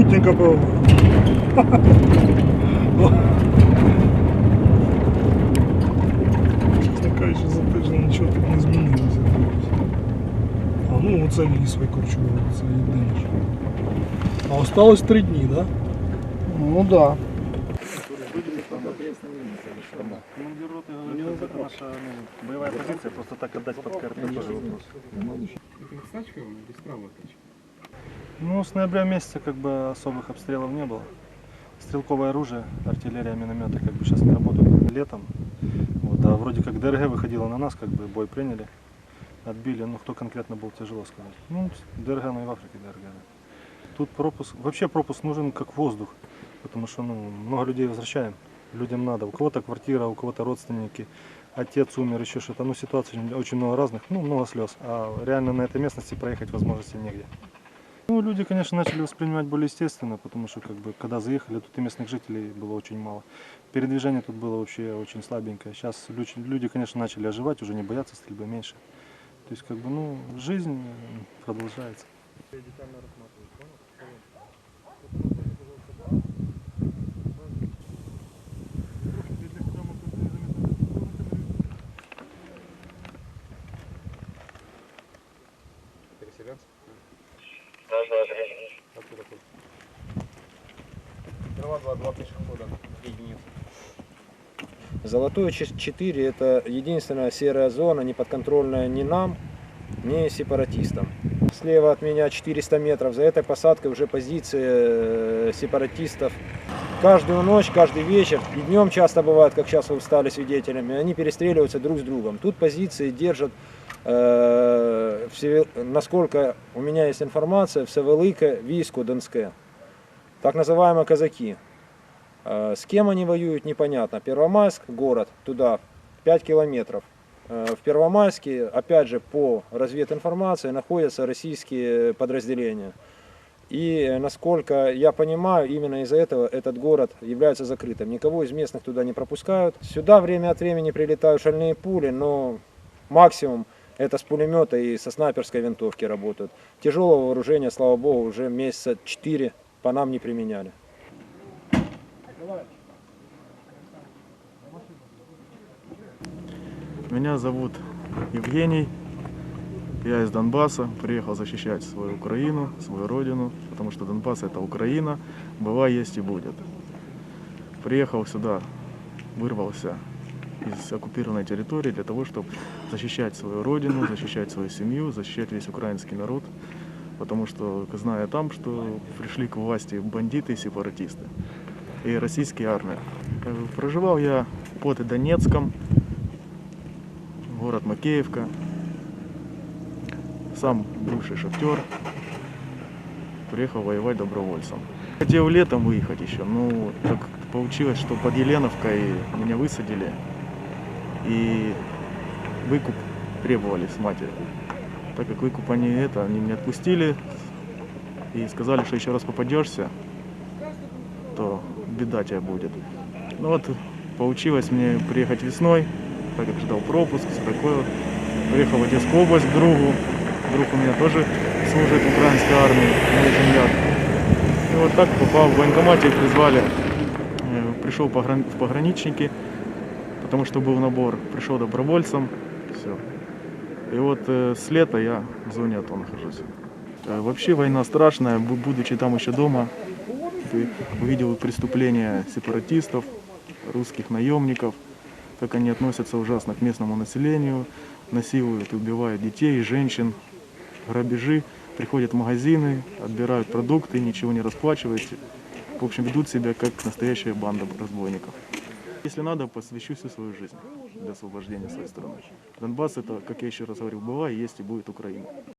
спутника пробую. Чесно кажучи, за тиждень нічого тут не змінилося. А ну оце ліс викорчував, це єдине. що. А осталось три дні, так? Да? Ну да. Командир роты говорит, что это наша ну, боевая позиция, просто так отдать под КРП тоже вопрос. Это стачка или справа тачка? Ну, с ноября месяца как бы особых обстрелов не было. Стрелковое оружие, артиллерия, минометы как бы сейчас не работают летом. Вот, а вроде как ДРГ выходила на нас, как бы бой приняли, отбили. Ну, кто конкретно был, тяжело сказать. Ну, ДРГ, ну и в Африке ДРГ. да. Тут пропуск, вообще пропуск нужен как воздух, потому что ну, много людей возвращаем. Людям надо. У кого-то квартира, у кого-то родственники, отец умер, еще что-то. Ну, ситуаций очень- очень много разных, ну, много слез. А реально на этой местности проехать возможности негде. Ну, люди, конечно, начали воспринимать более естественно, потому что, как бы, когда заехали, тут и местных жителей было очень мало. Передвижение тут было вообще очень слабенькое. Сейчас люди, люди, конечно, начали оживать, уже не боятся стрельбы меньше. То есть, как бы, ну, жизнь продолжается. Золотое 4 это единственная серая зона, не подконтрольная ни нам, ни сепаратистам. Слева от меня 400 метров, за этой посадкой уже позиции э, сепаратистов. Каждую ночь, каждый вечер, и днем часто бывает, как сейчас вы стали свидетелями, они перестреливаются друг с другом. Тут позиции держат, э, в Севе- насколько у меня есть информация, все велике військо Донське. Так называемые казаки. Э, С кем они воюют, непонятно. Первомайск, город, туда 5 километров. Э, В Первомайске, опять же, по развединформации, находятся российские подразделения. И, насколько я понимаю, именно из-за этого этот город является закрытым. Никого из местных туда не пропускают. Сюда время от времени прилетают шальные пули, но максимум это с пулемета и со снайперской винтовки работают. Тяжелого вооружения, слава богу, уже месяца 4 по нам не применяли. Меня зовут Евгений. Я из Донбасса. Приехал защищать свою Украину, свою родину, потому что Донбасс это Украина. Была, есть и будет. Приехал сюда, вырвался из оккупированной территории для того, чтобы защищать свою родину, защищать свою семью, защищать весь украинский народ. Потому что, зная там, что пришли к власти бандиты и сепаратисты и российская армия. Э, Проживал я под Донецком, город Макеевка. Сам бывший шахтер. Приехал воевать добровольцем. Хотел летом выехать еще, но так получилось, что под Еленовкой меня высадили. И выкуп требовали с матерью. Так как выкуп они это, они меня отпустили и сказали, что еще раз попадешься, то беда тебя будет. Ну вот получилось мне приехать весной, так как ждал пропуск, все такое. Приехал в Одесскую область к другу. Друг у меня тоже служит в украинской армии, мой земляк. И вот так попал в военкомате, призвали. Э, Пришел в пограничники, потому что был набор. Пришел добровольцем, все. И вот э, с лета я в зоне АТО нахожусь. Э, Вообще война страшная, бу- будучи там еще дома, ты увидел преступления сепаратистов, русских наемников, как они относятся ужасно к местному населению, насилуют и убивают детей, женщин, грабежи, приходят в магазины, отбирают продукты, ничего не расплачиваются. В общем, ведут себя как настоящая банда разбойников. Если надо, посвящу всю свою жизнь для освобождения своей страны. Донбасс это, как я еще раз говорил, была, есть и будет Украина.